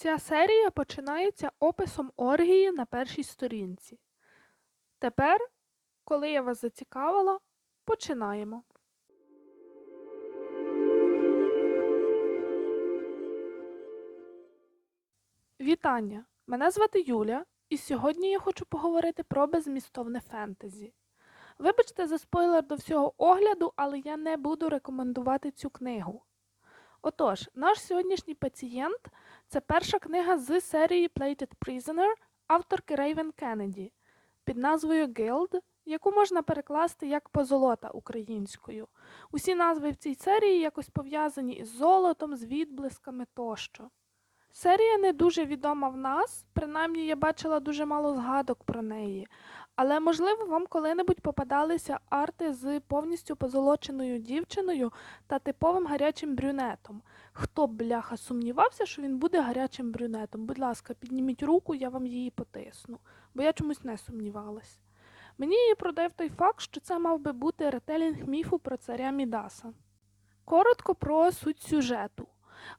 Ця серія починається описом оргії на першій сторінці. Тепер, коли я вас зацікавила, починаємо. Вітання! Мене звати Юля, і сьогодні я хочу поговорити про безмістовне фентезі. Вибачте за спойлер до всього огляду, але я не буду рекомендувати цю книгу. Отож, наш сьогоднішній пацієнт це перша книга з серії Plated Prisoner авторки Рейвен Кеннеді під назвою Guild, яку можна перекласти як позолота українською. Усі назви в цій серії якось пов'язані із золотом, з відблисками тощо. Серія не дуже відома в нас, принаймні я бачила дуже мало згадок про неї, але можливо вам коли-небудь попадалися арти з повністю позолоченою дівчиною та типовим гарячим брюнетом. Хто б бляха сумнівався, що він буде гарячим брюнетом? Будь ласка, підніміть руку, я вам її потисну, бо я чомусь не сумнівалась. Мені її продав той факт, що це мав би бути ретелінг міфу про царя Мідаса. Коротко про суть сюжету.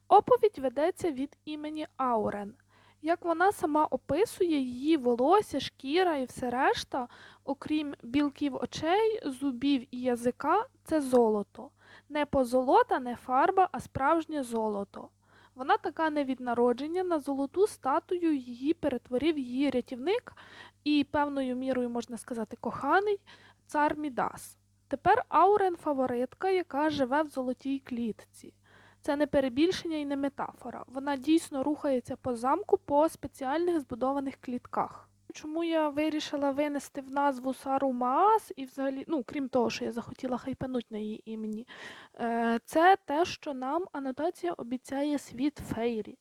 Оповідь ведеться від імені Аурен. Як вона сама описує, її волосся, шкіра і все решта, окрім білків очей, зубів і язика, це золото. Не позолота, не фарба, а справжнє золото. Вона така не від народження, на золоту статую її перетворив її рятівник і певною мірою, можна сказати, коханий цар Мідас. Тепер Аурен фаворитка, яка живе в золотій клітці. Це не перебільшення і не метафора. Вона дійсно рухається по замку по спеціальних збудованих клітках. Чому я вирішила винести в назву Сару Маас і взагалі, ну крім того, що я захотіла хайпануть на її імені, е, це те, що нам анотація обіцяє світ фейрі.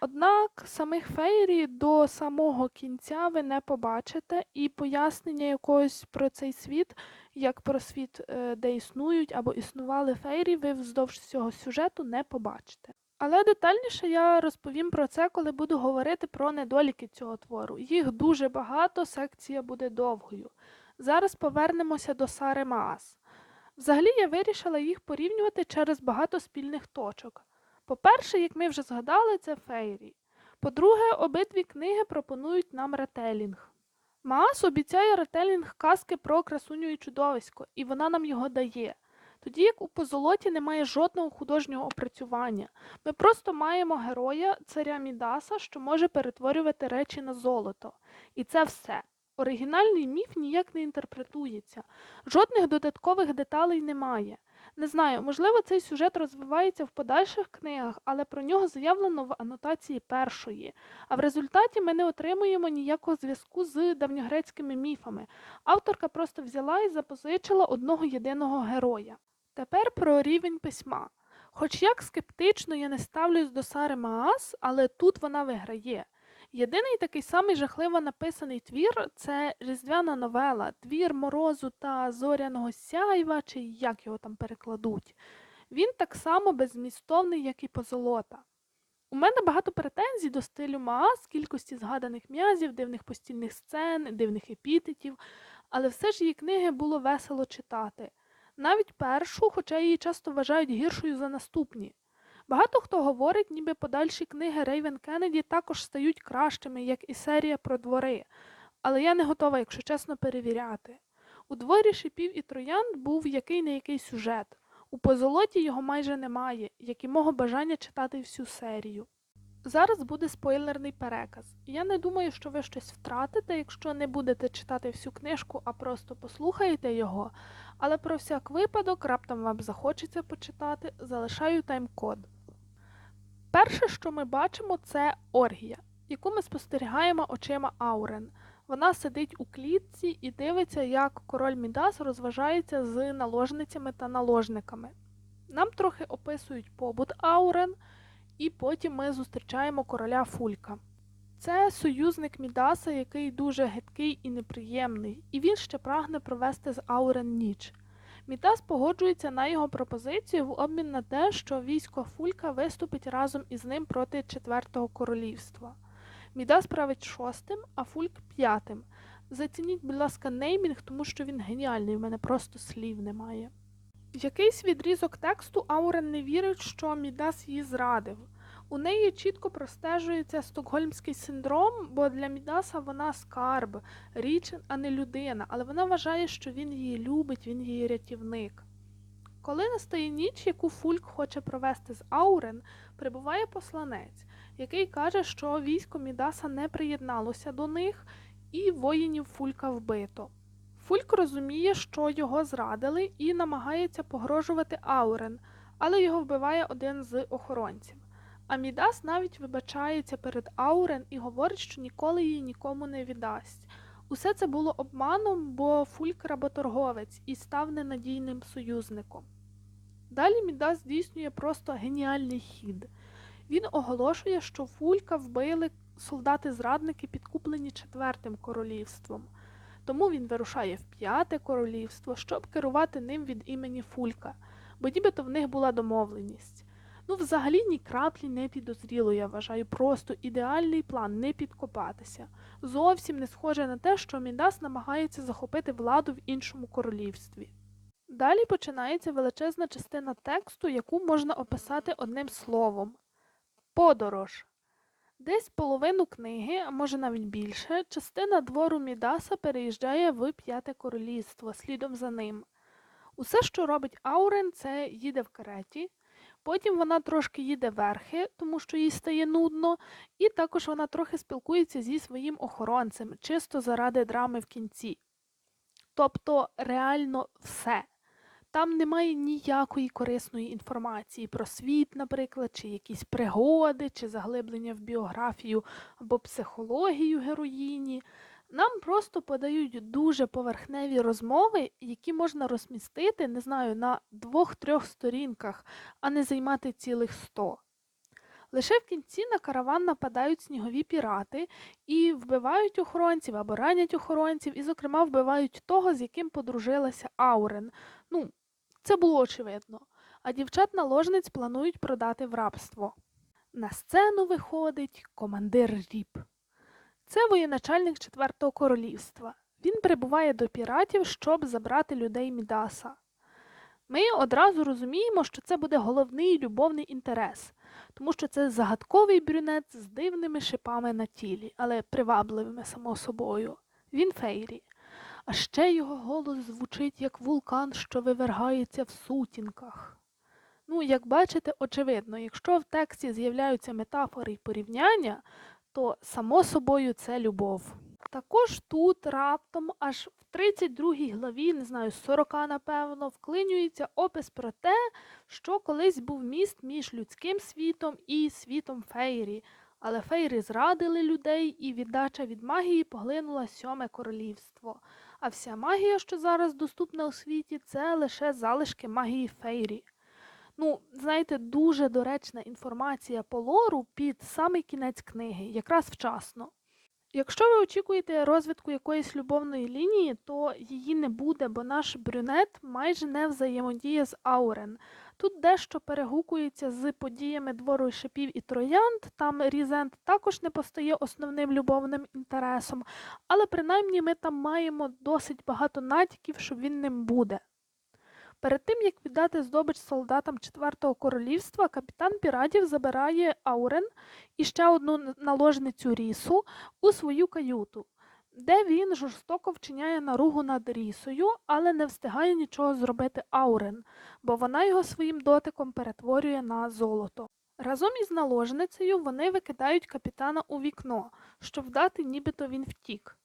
Однак самих фейрі до самого кінця ви не побачите, і пояснення якогось про цей світ, як про світ, е, де існують або існували фейрі, ви вздовж цього сюжету не побачите. Але детальніше я розповім про це, коли буду говорити про недоліки цього твору. Їх дуже багато, секція буде довгою. Зараз повернемося до Сари Маас. Взагалі я вирішила їх порівнювати через багато спільних точок. По-перше, як ми вже згадали, це фейрі. По-друге, обидві книги пропонують нам ретелінг. Маас обіцяє ретелінг казки про красуню і чудовисько, і вона нам його дає. Тоді як у позолоті немає жодного художнього опрацювання. Ми просто маємо героя, царя Мідаса, що може перетворювати речі на золото. І це все. Оригінальний міф ніяк не інтерпретується, жодних додаткових деталей немає. Не знаю, можливо, цей сюжет розвивається в подальших книгах, але про нього заявлено в анотації першої. А в результаті ми не отримуємо ніякого зв'язку з давньогрецькими міфами. Авторка просто взяла і запозичила одного єдиного героя. Тепер про рівень письма. Хоч як скептично я не ставлюсь до Сари Маас, але тут вона виграє. Єдиний такий самий жахливо написаний твір це різдвяна новела, твір морозу та зоряного сяйва, чи як його там перекладуть. Він так само беззмістовний, як і позолота. У мене багато претензій до стилю Маас, кількості згаданих м'язів, дивних постільних сцен, дивних епітетів, але все ж її книги було весело читати. Навіть першу, хоча її часто вважають гіршою за наступні. Багато хто говорить, ніби подальші книги Рейвен Кеннеді також стають кращими, як і серія про двори, але я не готова, якщо чесно, перевіряти. У дворі шипів і троянд був який не який сюжет. У позолоті його майже немає, як і мого бажання читати всю серію. Зараз буде спойлерний переказ. Я не думаю, що ви щось втратите, якщо не будете читати всю книжку, а просто послухаєте його, але про всяк випадок, раптом вам захочеться почитати, залишаю тайм-код. Перше, що ми бачимо, це оргія, яку ми спостерігаємо очима Аурен. Вона сидить у клітці і дивиться, як король Мідас розважається з наложницями та наложниками. Нам трохи описують побут Аурен, і потім ми зустрічаємо короля Фулька. Це союзник Мідаса, який дуже гидкий і неприємний, і він ще прагне провести з Аурен ніч. Мідас погоджується на його пропозицію в обмін на те, що військо Фулька виступить разом із ним проти Четвертого королівства. Мідас править шостим, а Фульк п'ятим. Зацініть, будь ласка, неймінг, тому що він геніальний, в мене просто слів немає. Якийсь відрізок тексту Аурен не вірить, що Мідас її зрадив. У неї чітко простежується стокгольмський синдром, бо для Мідаса вона скарб, річ, а не людина, але вона вважає, що він її любить, він її рятівник. Коли настає ніч, яку Фульк хоче провести з Аурен, прибуває посланець, який каже, що військо Мідаса не приєдналося до них, і воїнів Фулька вбито. Фульк розуміє, що його зрадили, і намагається погрожувати Аурен, але його вбиває один з охоронців. А Мідас навіть вибачається перед Аурен і говорить, що ніколи її нікому не віддасть. Усе це було обманом, бо Фульк работорговець і став ненадійним союзником. Далі Мідас здійснює просто геніальний хід. Він оголошує, що Фулька вбили солдати-зрадники, підкуплені четвертим королівством. Тому він вирушає в п'яте королівство, щоб керувати ним від імені Фулька, бо нібито в них була домовленість. Ну, взагалі ні краплі не підозріло, я вважаю, просто ідеальний план не підкопатися. Зовсім не схоже на те, що Мідас намагається захопити владу в іншому королівстві. Далі починається величезна частина тексту, яку можна описати одним словом подорож. Десь половину книги, а може навіть більше, частина двору Мідаса переїжджає в п'яте королівство слідом за ним. Усе, що робить Аурен, це їде в кареті, потім вона трошки їде верхи, тому що їй стає нудно, і також вона трохи спілкується зі своїм охоронцем, чисто заради драми в кінці. Тобто реально все. Там немає ніякої корисної інформації про світ, наприклад, чи якісь пригоди, чи заглиблення в біографію або психологію героїні. Нам просто подають дуже поверхневі розмови, які можна розмістити, не знаю, на двох-трьох сторінках, а не займати цілих сто. Лише в кінці на караван нападають снігові пірати і вбивають охоронців або ранять охоронців, і, зокрема, вбивають того, з яким подружилася Аурен. Ну, це було очевидно. А дівчат-наложниць планують продати в рабство. На сцену виходить командир Ріп. Це воєначальник Четвертого королівства. Він прибуває до піратів, щоб забрати людей Мідаса. Ми одразу розуміємо, що це буде головний любовний інтерес, тому що це загадковий брюнет з дивними шипами на тілі, але привабливими само собою. Він фейрі. А ще його голос звучить як вулкан, що вивергається в сутінках. Ну, як бачите, очевидно, якщо в тексті з'являються метафори й порівняння, то само собою це любов. Також тут раптом аж в 32 главі, не знаю, з 40, напевно, вклинюється опис про те, що колись був міст між людським світом і світом фейрі, але фейри зрадили людей, і віддача від магії поглинула сьоме королівство. А вся магія, що зараз доступна у світі, це лише залишки магії фейрі. Ну, знаєте, дуже доречна інформація по лору під самий кінець книги, якраз вчасно. Якщо ви очікуєте розвитку якоїсь любовної лінії, то її не буде, бо наш брюнет майже не взаємодіє з Аурен. Тут дещо перегукується з подіями двору шипів і троянд, там Різент також не постає основним любовним інтересом, але принаймні ми там маємо досить багато натяків, що він ним буде. Перед тим, як віддати здобич солдатам Четвертого королівства, капітан піратів забирає Аурен і ще одну наложницю Рісу у свою каюту, де він жорстоко вчиняє наругу над Рісою, але не встигає нічого зробити Аурен, бо вона його своїм дотиком перетворює на золото. Разом із наложницею вони викидають капітана у вікно, щоб вдати, нібито він втік.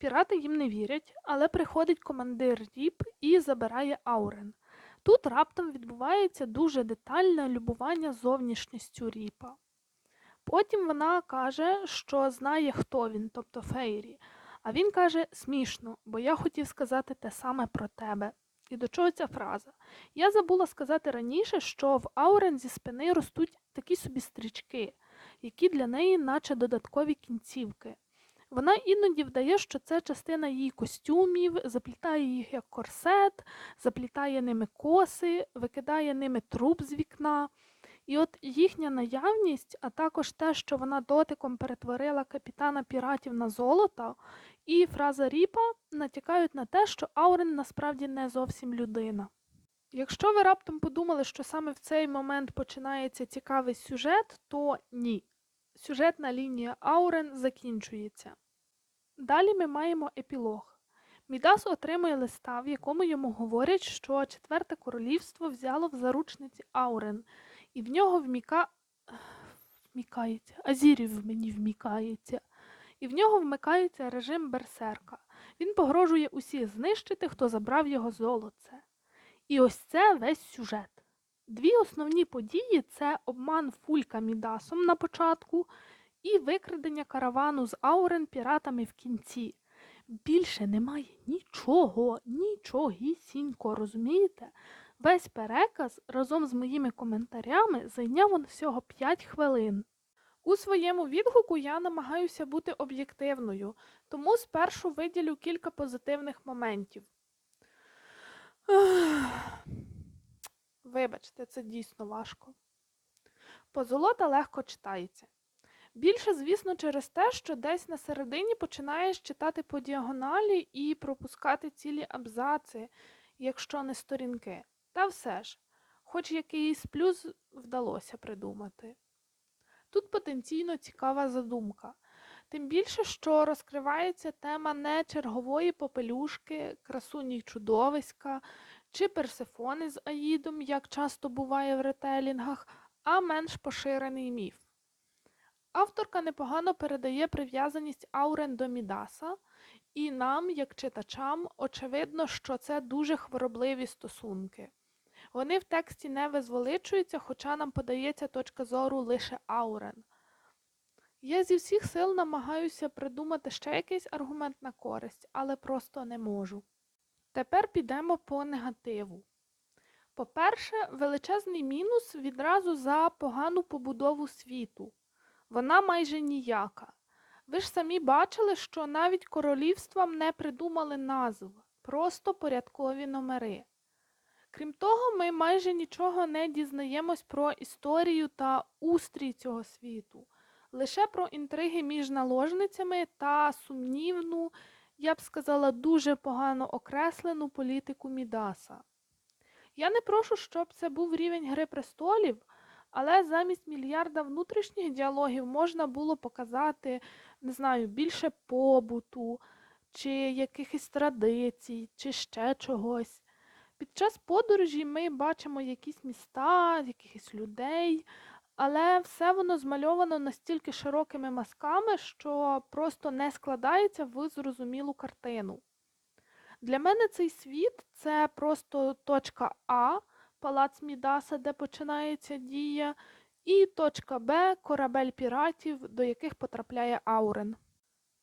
Пірати їм не вірять, але приходить командир Ріп і забирає Аурен. Тут раптом відбувається дуже детальне любування зовнішністю Ріпа. Потім вона каже, що знає, хто він, тобто Фейрі. А він каже смішно, бо я хотів сказати те саме про тебе. І до чого ця фраза? Я забула сказати раніше, що в Аурен зі спини ростуть такі собі стрічки, які для неї, наче додаткові кінцівки. Вона іноді вдає, що це частина її костюмів, заплітає їх як корсет, заплітає ними коси, викидає ними труп з вікна. І от їхня наявність, а також те, що вона дотиком перетворила капітана піратів на золото, і фраза Ріпа натякають на те, що Аурен насправді не зовсім людина. Якщо ви раптом подумали, що саме в цей момент починається цікавий сюжет, то ні. Сюжетна лінія Аурен закінчується. Далі ми маємо епілог. Мідас отримує листа, в якому йому говорять, що четверте королівство взяло в заручниці Аурен, і в нього вміка... вмікається, Азірів мені вмікається, і в нього вмикається режим берсерка. Він погрожує усіх знищити, хто забрав його золоце. І ось це весь сюжет. Дві основні події це обман Фулька Мідасом на початку і викрадення каравану з Аурен піратами в кінці. Більше немає нічого, нічогісінько, розумієте? Весь переказ разом з моїми коментарями зайняв он всього 5 хвилин. У своєму відгуку я намагаюся бути об'єктивною, тому спершу виділю кілька позитивних моментів. Вибачте, це дійсно важко. Позолота легко читається. Більше, звісно, через те, що десь на середині починаєш читати по діагоналі і пропускати цілі абзаци, якщо не сторінки. Та все ж, хоч якийсь плюс вдалося придумати. Тут потенційно цікава задумка. Тим більше, що розкривається тема не чергової попелюшки, красуні чудовиська чи персифони з Аїдом, як часто буває в ретелінгах, а менш поширений міф. Авторка непогано передає прив'язаність Аурен до Мідаса, і нам, як читачам, очевидно, що це дуже хворобливі стосунки. Вони в тексті не визволичуються, хоча нам подається точка зору лише Аурен. Я зі всіх сил намагаюся придумати ще якийсь аргумент на користь, але просто не можу. Тепер підемо по негативу. По-перше, величезний мінус відразу за погану побудову світу. Вона майже ніяка. Ви ж самі бачили, що навіть королівствам не придумали назв, просто порядкові номери. Крім того, ми майже нічого не дізнаємось про історію та устрій цього світу, лише про інтриги між наложницями та сумнівну, я б сказала, дуже погано окреслену політику Мідаса. Я не прошу, щоб це був рівень Гри престолів, але замість мільярда внутрішніх діалогів можна було показати, не знаю, більше побуту, чи якихось традицій, чи ще чогось. Під час подорожі ми бачимо якісь міста, якихось людей, але все воно змальовано настільки широкими мазками, що просто не складається в зрозумілу картину. Для мене цей світ це просто точка А, палац Мідаса, де починається дія, і точка Б корабель піратів, до яких потрапляє Аурен.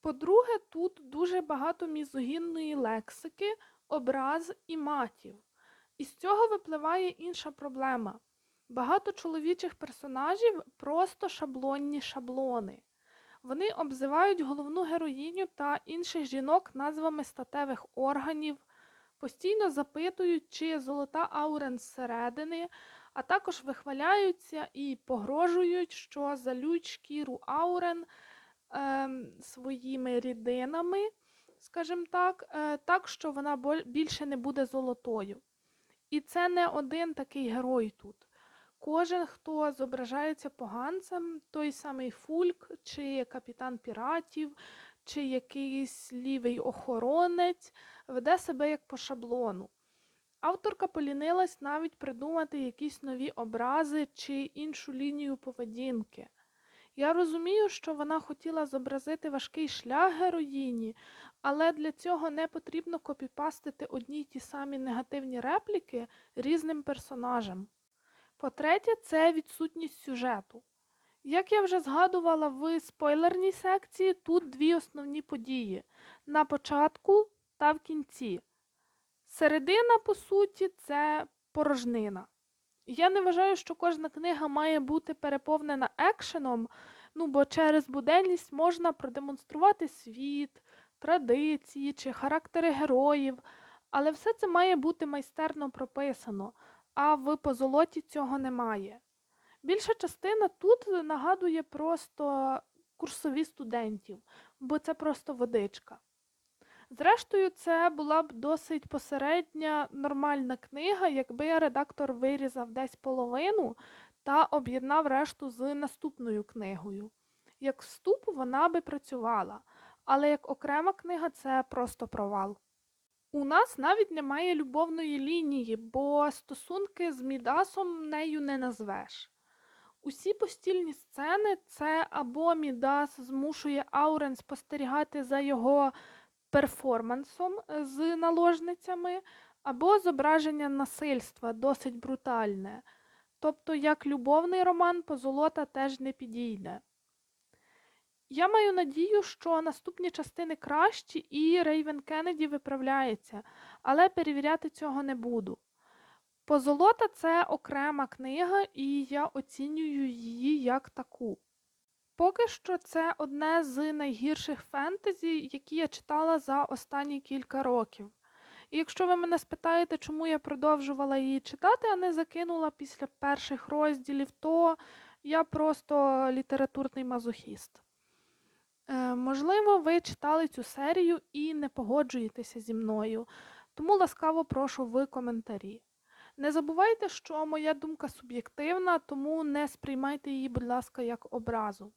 По-друге, тут дуже багато мізогінної лексики, образ і матів. Із цього випливає інша проблема. Багато чоловічих персонажів просто шаблонні шаблони. Вони обзивають головну героїню та інших жінок назвами статевих органів, постійно запитують, чи золота аурен зсередини, а також вихваляються і погрожують, що залють шкіру аурен е, своїми рідинами, скажімо так, е, так, що вона більше не буде золотою. І це не один такий герой тут. Кожен, хто зображається поганцем, той самий Фульк, чи капітан піратів, чи якийсь лівий охоронець, веде себе як по шаблону. Авторка полінилась навіть придумати якісь нові образи чи іншу лінію поведінки. Я розумію, що вона хотіла зобразити важкий шлях героїні, але для цього не потрібно копіпастити одні й ті самі негативні репліки різним персонажам. По-третє, це відсутність сюжету. Як я вже згадувала в спойлерній секції, тут дві основні події на початку та в кінці. Середина, по суті, це порожнина. Я не вважаю, що кожна книга має бути переповнена екшеном, ну бо через буденність можна продемонструвати світ, традиції чи характери героїв, але все це має бути майстерно прописано, а в позолоті цього немає. Більша частина тут нагадує просто курсові студентів, бо це просто водичка. Зрештою, це була б досить посередня нормальна книга, якби редактор вирізав десь половину та об'єднав решту з наступною книгою. Як вступ вона би працювала, але як окрема книга це просто провал. У нас навіть немає любовної лінії, бо стосунки з Мідасом нею не назвеш. Усі постільні сцени це або Мідас змушує Аурен спостерігати за його перформансом з наложницями, або зображення насильства досить брутальне. Тобто, як любовний роман позолота теж не підійде. Я маю надію, що наступні частини кращі і Рейвен Кеннеді виправляється, але перевіряти цього не буду. Позолота це окрема книга, і я оцінюю її як таку. Поки що це одне з найгірших фентезі, які я читала за останні кілька років. І якщо ви мене спитаєте, чому я продовжувала її читати, а не закинула після перших розділів, то я просто літературний мазохіст. Е, можливо, ви читали цю серію і не погоджуєтеся зі мною, тому ласкаво прошу в коментарі. Не забувайте, що моя думка суб'єктивна, тому не сприймайте її, будь ласка, як образу.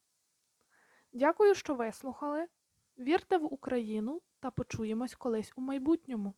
Дякую, що вислухали. Вірте в Україну та почуємось колись у майбутньому.